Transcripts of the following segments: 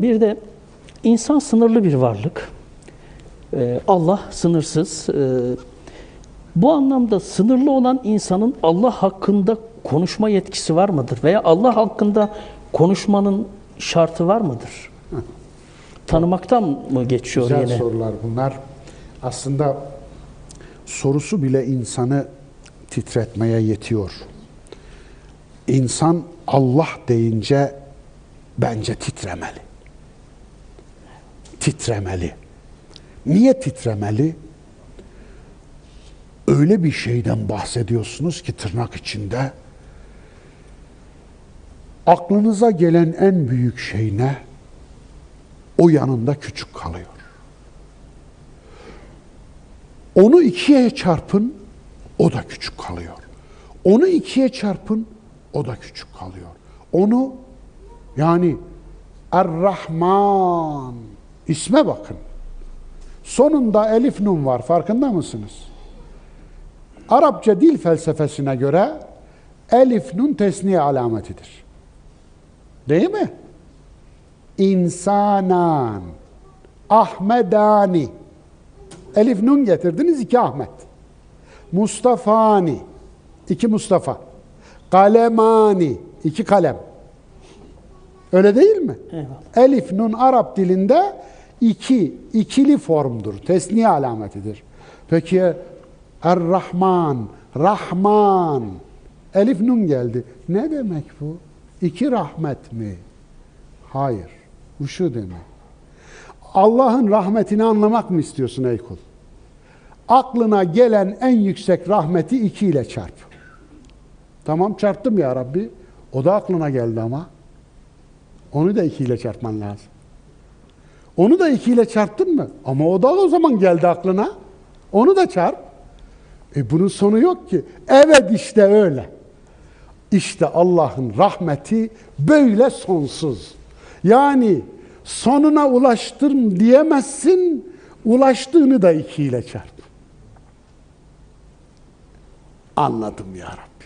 Bir de insan sınırlı bir varlık. Ee, Allah sınırsız. Ee, bu anlamda sınırlı olan insanın Allah hakkında konuşma yetkisi var mıdır? Veya Allah hakkında konuşmanın şartı var mıdır? Tanımaktan mı geçiyor Güzel yine? sorular bunlar. Aslında sorusu bile insanı titretmeye yetiyor. İnsan Allah deyince bence titremeli. Titremeli. Niye titremeli? Öyle bir şeyden bahsediyorsunuz ki tırnak içinde aklınıza gelen en büyük şey ne? O yanında küçük kalıyor. Onu ikiye çarpın, o da küçük kalıyor. Onu ikiye çarpın, o da küçük kalıyor. Onu yani Er-Rahman isme bakın. Sonunda elif nun var farkında mısınız? Arapça dil felsefesine göre elif nun tesniye alametidir. Değil mi? İnsanan, Ahmedani. Elif nun getirdiniz iki Ahmet. Mustafani, iki Mustafa. Kalemani, iki kalem. Öyle değil mi? Eyvallah. Elif nun Arap dilinde iki, ikili formdur. Tesniye alametidir. Peki Er-Rahman, Rahman. Elif nun geldi. Ne demek bu? İki rahmet mi? Hayır. Bu şu demek. Allah'ın rahmetini anlamak mı istiyorsun ey kul? Aklına gelen en yüksek rahmeti iki ile çarp. Tamam çarptım ya Rabbi. O da aklına geldi ama. Onu da iki ile çarpman lazım. Onu da iki ile çarptın mı? Ama o da o zaman geldi aklına. Onu da çarp. E bunun sonu yok ki. Evet işte öyle. İşte Allah'ın rahmeti böyle sonsuz. Yani sonuna ulaştım diyemezsin, ulaştığını da iki ile çarp. Anladım ya Rabbi.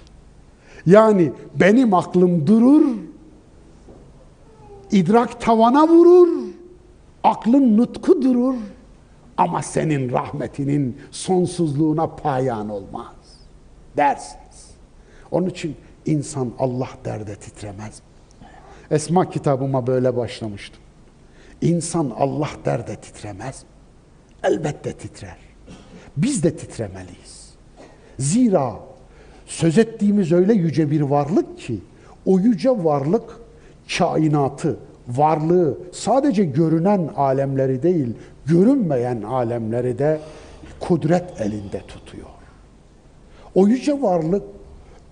Yani benim aklım durur, idrak tavana vurur, aklın nutku durur ama senin rahmetinin sonsuzluğuna payan olmaz dersiniz. Onun için insan Allah derde titremez. Esma kitabıma böyle başlamıştım. İnsan Allah derde titremez. Elbette titrer. Biz de titremeliyiz. Zira söz ettiğimiz öyle yüce bir varlık ki o yüce varlık kainatı, varlığı sadece görünen alemleri değil, görünmeyen alemleri de kudret elinde tutuyor. O yüce varlık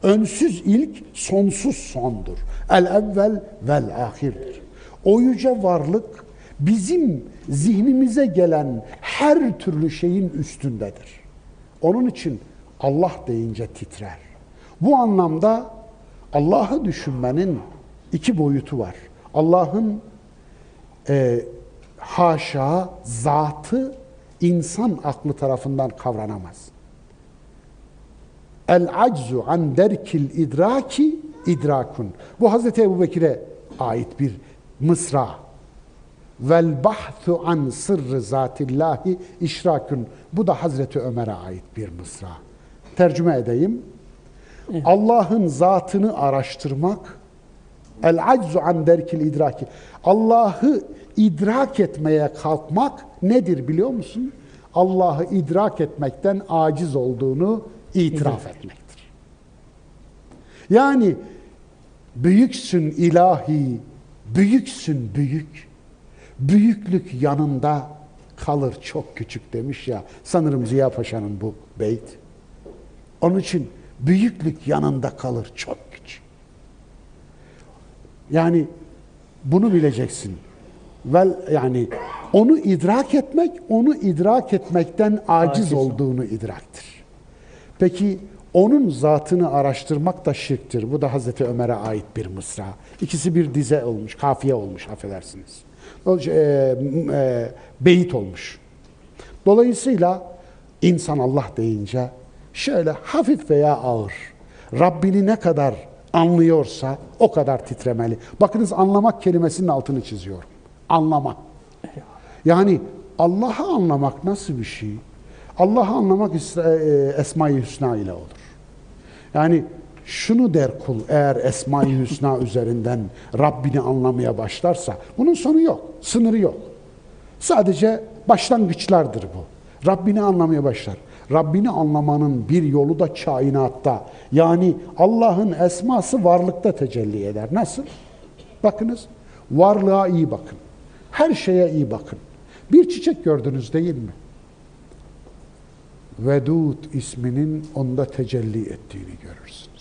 önsüz ilk, sonsuz sondur. El evvel vel ahirdir. O yüce varlık bizim zihnimize gelen her türlü şeyin üstündedir. Onun için Allah deyince titrer. Bu anlamda Allah'ı düşünmenin iki boyutu var. Allah'ın e, haşa zatı insan aklı tarafından kavranamaz. El aczu an derkil idraki idrakun. Bu Hazreti Ebu Bekir'e ait bir mısra. Vel bahthu an sırrı zatillahi işrakun. Bu da Hazreti Ömer'e ait bir mısra. Tercüme edeyim. Allah'ın zatını araştırmak el aczu an derkil idraki. Allah'ı idrak etmeye kalkmak nedir biliyor musun? Allah'ı idrak etmekten aciz olduğunu itiraf etmektir. Yani büyüksün ilahi, büyüksün büyük. Büyüklük yanında kalır çok küçük demiş ya. Sanırım Ziya Paşa'nın bu beyt. Onun için büyüklük yanında kalır çok. Yani bunu bileceksin. Vel yani onu idrak etmek, onu idrak etmekten aciz, Aciz. olduğunu idraktir. Peki onun zatını araştırmak da şirktir. Bu da Hazreti Ömer'e ait bir mısra. İkisi bir dize olmuş, kafiye olmuş affedersiniz. O, e, e, beyit olmuş. Dolayısıyla insan Allah deyince şöyle hafif veya ağır Rabbini ne kadar anlıyorsa o kadar titremeli. Bakınız anlamak kelimesinin altını çiziyorum. Anlama. Yani Allah'ı anlamak nasıl bir şey? Allah'ı anlamak is- e, Esma-i Hüsna ile olur. Yani şunu der kul eğer Esma-i Hüsna üzerinden Rabbini anlamaya başlarsa bunun sonu yok, sınırı yok. Sadece başlangıçlardır bu. Rabbini anlamaya başlar. Rabbini anlamanın bir yolu da kainatta. Yani Allah'ın esması varlıkta tecelli eder. Nasıl? Bakınız, varlığa iyi bakın. Her şeye iyi bakın. Bir çiçek gördünüz değil mi? Vedud isminin onda tecelli ettiğini görürsün.